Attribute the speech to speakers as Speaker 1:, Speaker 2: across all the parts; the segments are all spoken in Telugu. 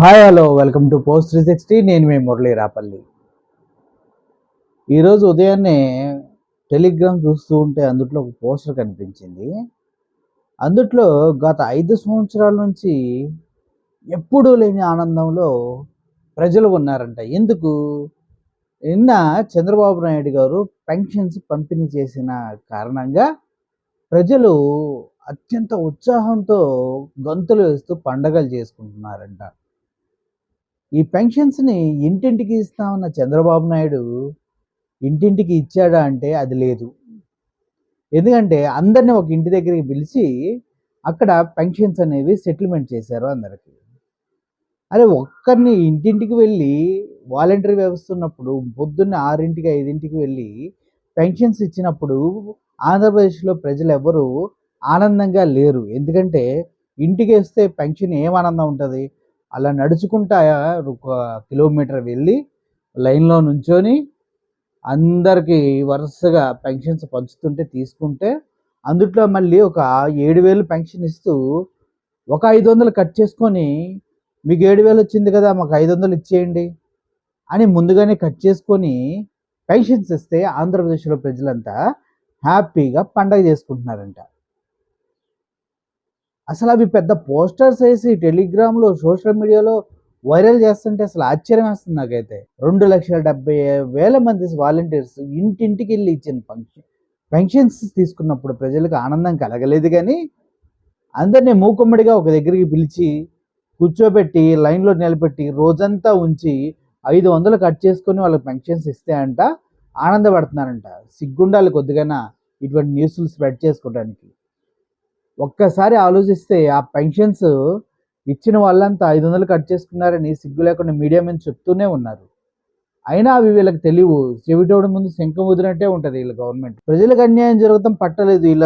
Speaker 1: Hi hello welcome to post three sixty నేను మీ మురళీ రాపల్లి. ఈరోజు ఉదయాన్నే టెలిగ్రామ్ చూస్తూ ఉంటే అందుట్లో ఒక పోస్టర్ కనిపించింది. అందుట్లో గత ఐదు సంవత్సరాల నుంచి ఎప్పుడూ లేని ఆనందంలో ప్రజలు ఉన్నారంట. ఎందుకు? నిన్న చంద్రబాబు నాయుడు గారు పెన్షన్స్ పంపిణీ చేసిన కారణంగా ప్రజలు అత్యంత ఉత్సాహంతో గంతులు వేస్తూ పండగలు చేసుకుంటున్నారంట. ఈ పెన్షన్స్ని ఇంటింటికి ఇస్తామన్న చంద్రబాబు నాయుడు ఇంటింటికి ఇచ్చాడా అంటే అది లేదు. ఎందుకంటే అందరిని ఒక ఇంటి దగ్గరికి పిలిచి అక్కడ పెన్షన్స్ అనేవి సెటిల్మెంట్ చేశారు అందరికి. అదే ఒక్కరిని ఇంటింటికి వెళ్ళి వాలంటరీ వ్యవస్థ ఉన్నప్పుడు పొద్దున్న ఆరింటికి ఐదింటికి వెళ్ళి పెన్షన్స్ ఇచ్చినప్పుడు ఆంధ్రప్రదేశ్లో ప్రజలు ఎవరు ఆనందంగా లేరు. ఎందుకంటే ఇంటికి వస్తే పెన్షన్ ఏం ఆనందం ఉంటుంది? అలా నడుచుకుంటా ఒక కిలోమీటర్ వెళ్ళి లైన్లో నుంచొని అందరికీ వరుసగా పెన్షన్స్ పంచుతుంటే తీసుకుంటే అందుట్లో మళ్ళీ ఒక ఏడు వేలు పెన్షన్ ఇస్తూ ఒక ఐదు వందలు కట్ చేసుకొని మీకు ఏడు వేలు వచ్చింది కదా మాకు ఐదు వందలు ఇచ్చేయండి అని ముందుగానే కట్ చేసుకొని పెన్షన్స్ ఇస్తే ఆంధ్రప్రదేశ్లో ప్రజలంతా హ్యాపీగా పండగ చేసుకుంటున్నారంట. అసలు అవి పెద్ద పోస్టర్స్ వేసి టెలిగ్రామ్లో సోషల్ మీడియాలో వైరల్ చేస్తుంటే అసలు ఆశ్చర్యం వేస్తుంది నాకైతే. రెండు లక్షల డెబ్బై వేల మంది వాలంటీర్స్ ఇంటింటికి వెళ్ళి ఇచ్చిన ఫంక్షన్ పెన్షన్స్ తీసుకున్నప్పుడు ప్రజలకు ఆనందం కలగలేదు కానీ అందరినీ మూకుమ్మడిగా ఒక దగ్గరికి పిలిచి కూర్చోబెట్టి లైన్లో నిలబెట్టి రోజంతా ఉంచి ఐదు వందలు కట్ చేసుకొని వాళ్ళకి పెన్షన్స్ ఇస్తే అంట ఆనందపడుతున్నారంట. సిగ్గుండాలి కొద్దిగా ఇటువంటి న్యూస్లు స్ప్రెడ్ చేసుకోవడానికి ఒక్కసారి ఆలోచిస్తే ఆ పెన్షన్స్ ఇచ్చిన వాళ్ళంతా ఐదు వందలు కట్ చేసుకున్నారని సిగ్గు లేకుండా మీడియా మీద చెప్తూనే ఉన్నారు. అయినా అవి వీళ్ళకి తెలియవు. చెవిటోడి ముందు శంఖం వదిలినట్టే ఉంటుంది వీళ్ళ గవర్నమెంట్. ప్రజలకు అన్యాయం జరగటం పట్టలేదు. వీళ్ళ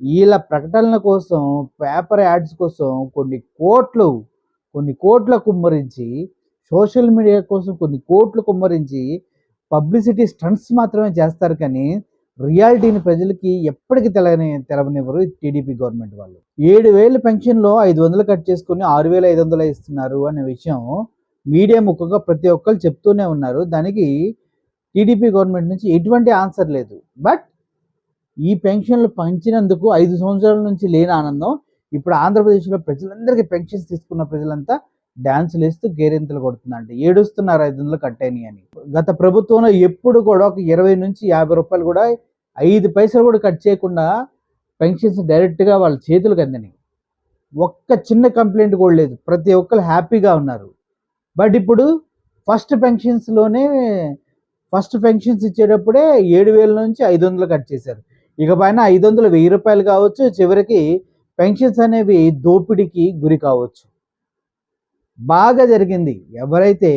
Speaker 1: వీళ్ళ ప్రకటనల కోసం పేపర్ యాడ్స్ కోసం కొన్ని కోట్లు కొన్ని కోట్ల కుమ్మరించి సోషల్ మీడియా కోసం కొన్ని కోట్లు కుమ్మరించి పబ్లిసిటీ స్టంట్స్ మాత్రమే చేస్తారు కానీ రియాలిటీని ప్రజలకి ఎప్పటికీ తెలని తెలవనివ్వరు టీడీపీ గవర్నమెంట్ వాళ్ళు. ఏడు వేల పెన్షన్లో ఐదు వందలు కట్ చేసుకుని ఆరు వేల ఐదు వందలు ఇస్తున్నారు అనే విషయం మీడియా ముఖంగా ప్రతి ఒక్కరు చెప్తూనే ఉన్నారు. దానికి టీడీపీ గవర్నమెంట్ నుంచి ఎటువంటి ఆన్సర్ లేదు. బట్ ఈ పెన్షన్లు పంచినందుకు ఐదు సంవత్సరాల నుంచి లేని ఆనందం. ఇప్పుడు ఆంధ్రప్రదేశ్లో ప్రజలందరికీ పెన్షన్స్ తీసుకున్న ప్రజలంతా డ్యాన్సులు వేస్తూ గేరింతలు కొడుతుందంట. ఏడుస్తున్నారు ఐదు వందలు కట్టని అని. గత ప్రభుత్వంలో ఎప్పుడు కూడా ఒక ఇరవై నుంచి యాభై రూపాయలు కూడా ఐదు పైసలు కూడా కట్ చేయకుండా పెన్షన్స్ డైరెక్ట్గా వాళ్ళ చేతులకు అందినాయి. ఒక్క చిన్న కంప్లైంట్ కూడా లేదు. ప్రతి ఒక్కరు హ్యాపీగా ఉన్నారు. బట్ ఇప్పుడు ఫస్ట్ పెన్షన్స్లోనే ఫస్ట్ పెన్షన్స్ ఇచ్చేటప్పుడే ఏడు వేల నుంచి ఐదు వందలు కట్ చేశారు. ఇక పైన ఐదు వందలు వెయ్యి రూపాయలు కావచ్చు చివరికి పెన్షన్స్ అనేవి దోపిడీకి గురి కావచ్చు. బాగా జరిగింది. ఎవరైతే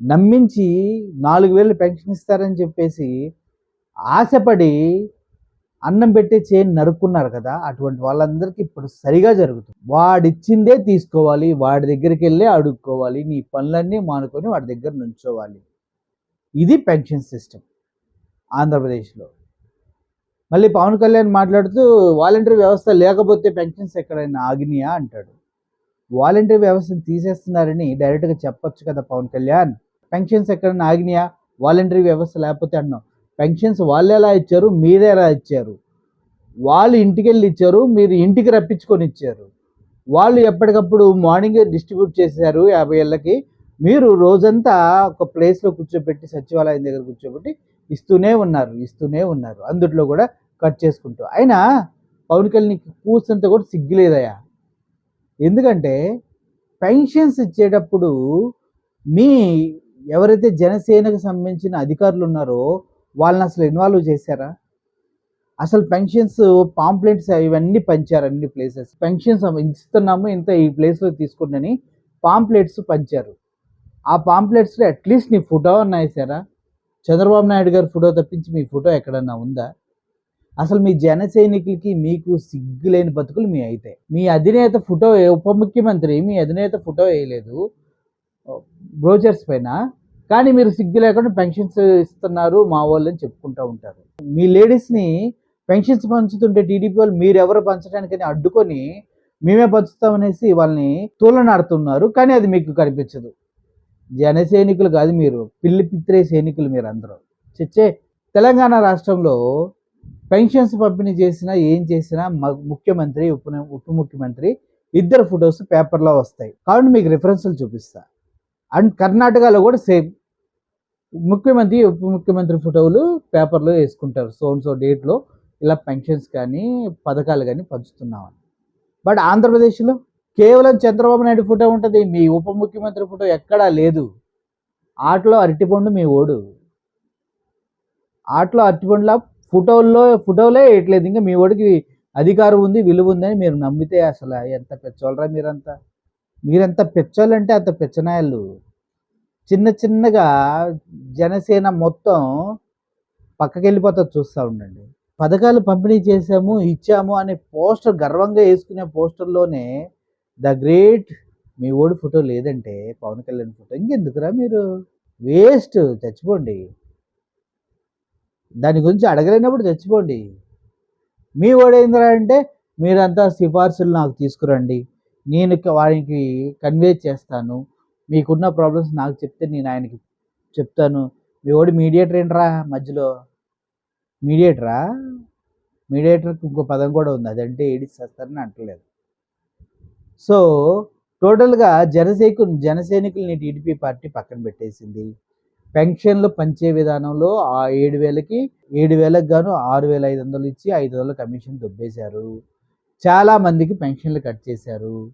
Speaker 1: నమ్మించి నాలుగు వేలు పెన్షన్ ఇస్తారని చెప్పేసి ఆశపడి అన్నం పెట్టే చేయి నరుక్కున్నారు కదా అటువంటి వాళ్ళందరికీ ఇప్పుడు సరిగా జరుగుతుంది. వాడిచ్చిందే తీసుకోవాలి వాడి దగ్గరికి వెళ్ళి అడుక్కోవాలి నీ పనులన్నీ మానుకొని వాడి దగ్గర నుంచోవాలి. ఇది పెన్షన్ సిస్టమ్ ఆంధ్రప్రదేశ్లో. మళ్ళీ పవన్ కళ్యాణ్ మాట్లాడుతూ వాలంటరీ వ్యవస్థ లేకపోతే పెన్షన్స్ ఎక్కడైనా ఆగినాయా? అంటాడు. వాలంటరీ వ్యవస్థను తీసేస్తున్నారని డైరెక్ట్గా చెప్పొచ్చు కదా పవన్ కళ్యాణ్. పెన్షన్స్ ఎక్కడైనా ఆగినాయా? వాలంటరీ వ్యవస్థ లేకపోతే అన్నాం. పెన్షన్స్ వాళ్ళు ఎలా ఇచ్చారు? మీరే ఎలా ఇచ్చారు? వాళ్ళు ఇంటికి వెళ్ళి ఇచ్చారు మీరు ఇంటికి రప్పించుకొని ఇచ్చారు. వాళ్ళు ఎప్పటికప్పుడు మార్నింగే డిస్ట్రిబ్యూట్ చేశారు యాభై ఏళ్ళకి. మీరు రోజంతా ఒక ప్లేస్లో కూర్చోబెట్టి సచివాలయం దగ్గర కూర్చోబెట్టి ఇస్తూనే ఉన్నారు ఇస్తూనే ఉన్నారు. అందుట్లో కూడా కట్ చేసుకుంటూ. అయినా పవన్ కళ్యాణ్ కూర్చుంటే కూడా సిగ్గులేదయా ఎందుకంటే పెన్షన్స్ ఇచ్చేటప్పుడు మీ ఎవరైతే జనసేనకు సంబంధించిన అధికారులు ఉన్నారో వాళ్ళని అసలు ఇన్వాల్వ్ చేశారా? అసలు పెన్షన్స్ పాంప్లెట్స్ ఇవన్నీ పంచారు అన్ని ప్లేసెస్ పెన్షన్స్ ఇస్తున్నాము ఇంత ఈ ప్లేస్లో తీసుకుంటని పాంప్లెట్స్ పంచారు. ఆ పాంప్లెట్స్లో అట్లీస్ట్ నీ ఫోటో అన్న వేసారా చంద్రబాబు నాయుడు గారి ఫోటో తప్పించి మీ ఫోటో ఎక్కడన్నా ఉందా? అసలు మీ జన సైనికులకి మీకు సిగ్గులేని బతుకులు మీ అయితే. మీ అధినేత ఫోటో ఉప ముఖ్యమంత్రి మీ అధినేత ఫోటో వేయలేదు. బ్రోచర్స్ పైన. కానీ మీరు సిగ్గు లేకుండా పెన్షన్స్ ఇస్తున్నారు మా వాళ్ళు అని చెప్పుకుంటూ ఉంటారు. మీ లేడీస్ని పెన్షన్స్ పంచుతుంటే టీడీపీ వాళ్ళు మీరు ఎవరు పంచడానికని అడ్డుకొని మేమే పంచుతామనేసి వాళ్ళని తూలనాడుతున్నారు. కానీ అది మీకు కనిపించదు. జన సైనికులు కాదు మీరు. పిల్లి పిత్రే సైనికులు మీరు అందరూ చచ్చే తెలంగాణ రాష్ట్రంలో పెన్షన్స్ పంపిణీ చేసినా ఏం చేసినా ముఖ్యమంత్రి ఉప ఉప ముఖ్యమంత్రి ఇద్దరు ఫొటోస్ పేపర్లో వస్తాయి. కాబట్టి మీకు రిఫరెన్స్లు చూపిస్తా. అండ్ కర్ణాటకలో కూడా సేమ్. ముఖ్యమంత్రి ఉప ముఖ్యమంత్రి ఫోటోలు పేపర్లో వేసుకుంటారు. సో సో డేట్లో ఇలా పెన్షన్స్ కానీ పథకాలు కానీ పంచుతున్నామని. బట్ ఆంధ్రప్రదేశ్లో కేవలం చంద్రబాబు నాయుడు ఫోటో ఉంటుంది. మీ ఉప ముఖ్యమంత్రి ఫోటో ఎక్కడా లేదు. ఆటలో అరటిపండు మీ ఓడు. ఆటలో అరటిపండులా ఫోటోల్లో ఫోటోలే వేయట్లేదు. ఇంకా మీ ఓడికి అధికారం ఉంది విలువ ఉందని మీరు నమ్మితే అసలు ఎంత పెచ్చోళ్ళరా మీరంతా? మీరెంత పెచ్చోళ్ళంటే అంత పెచ్చనాయలు చిన్న చిన్నగా జనసేన మొత్తం పక్కకి వెళ్ళిపోతా చూస్తూ ఉండండి. పథకాలు పంపిణీ చేశాము ఇచ్చాము అనే పోస్టర్ గర్వంగా వేసుకునే పోస్టర్లోనే the great me OD photo లేదంటే పవన్ కళ్యాణ్ ఫోటో. ఇంకెందుకురా మీరు? వేస్ట్ చచ్చిపోండి. దాని గురించి అడగలేనప్పుడు తెచ్చుకోండి. మీ ఓడేందిరా అంటే మీరంతా సిఫార్సులు నాకు తీసుకురండి. నేను వారికి కన్వే చేస్తాను. మీకున్న ప్రాబ్లమ్స్ నాకు చెప్తే నేను ఆయనకి చెప్తాను. మీ ఓడి మీడియేటర్ ఏంట్రా మధ్యలో? మీడియేటరా మీడియేటర్కి ఇంకో పదం కూడా ఉంది. అదంటే ఏడిస్తారని అంటలేదు. సో టోటల్గా జనసైకు జనసైనికుల్ని టీడీపీ పార్టీ పక్కన పెట్టేసింది. పెన్షన్లు పంచే విధానంలో ఆ ఏడు వేలకి ఏడు వేలకు గాను ఆరు వేల ఐదు వందలు ఇచ్చి ఐదు వందల కమిషన్ దొబ్బేశారు. చాలా మందికి పెన్షన్లు కట్ చేశారు.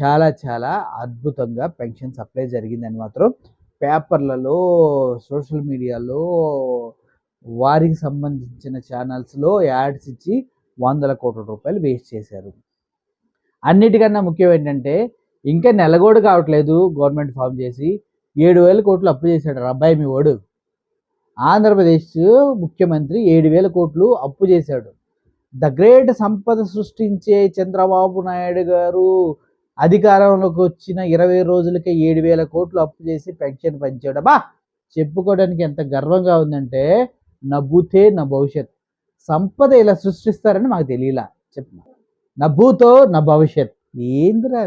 Speaker 1: చాలా చాలా అద్భుతంగా పెన్షన్ సప్లై జరిగిందని మాత్రం పేపర్లలో సోషల్ మీడియాలో వారికి సంబంధించిన ఛానల్స్లో యాడ్స్ ఇచ్చి వందల కోట్ల రూపాయలు వేస్ట్ చేశారు. అన్నిటికన్నా ముఖ్యం ఏంటంటే ఇంకా నెలగోడు కావట్లేదు గవర్నమెంట్ ఫామ్ చేసి. ఏడు వేల కోట్లు అప్పు చేశాడు అబ్బాయి మీ వాడు. ఆంధ్రప్రదేశ్ ముఖ్యమంత్రి ఏడు వేల కోట్లు అప్పు చేశాడు. ద గ్రేట్ సంపద సృష్టించే చంద్రబాబు నాయుడు గారు అధికారంలోకి వచ్చిన ఇరవై రోజులకే ఏడు వేల కోట్లు అప్పు చేసి పెన్షన్ పంచాడు. బా చెప్పుకోవడానికి ఎంత గర్వంగా ఉందంటే నభూతే నా భవిష్యత్. సంపద ఇలా సృష్టిస్తారని మాకు తెలియలా. చెప్పు. నభూతో నా భవిష్యత్. ఏందిరా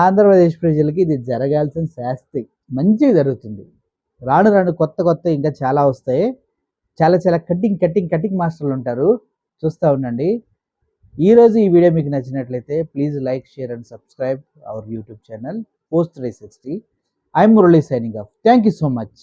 Speaker 1: ఆంధ్రప్రదేశ్ ప్రజలకి ఇది జరగాల్సిన శాస్తి. మంచిగా జరుగుతుంది. రాను రాను కొత్త కొత్త ఇంకా చాలా వస్తాయి. చాలా చాలా కటింగ్ కటింగ్ కటింగ్ మాస్టర్లు ఉంటారు. చూస్తూ ఉండండి. ఈరోజు ఈ వీడియో మీకు నచ్చినట్లయితే please like share and subscribe our YouTube channel post three sixty. I'm Murali signing off. Thank you so much.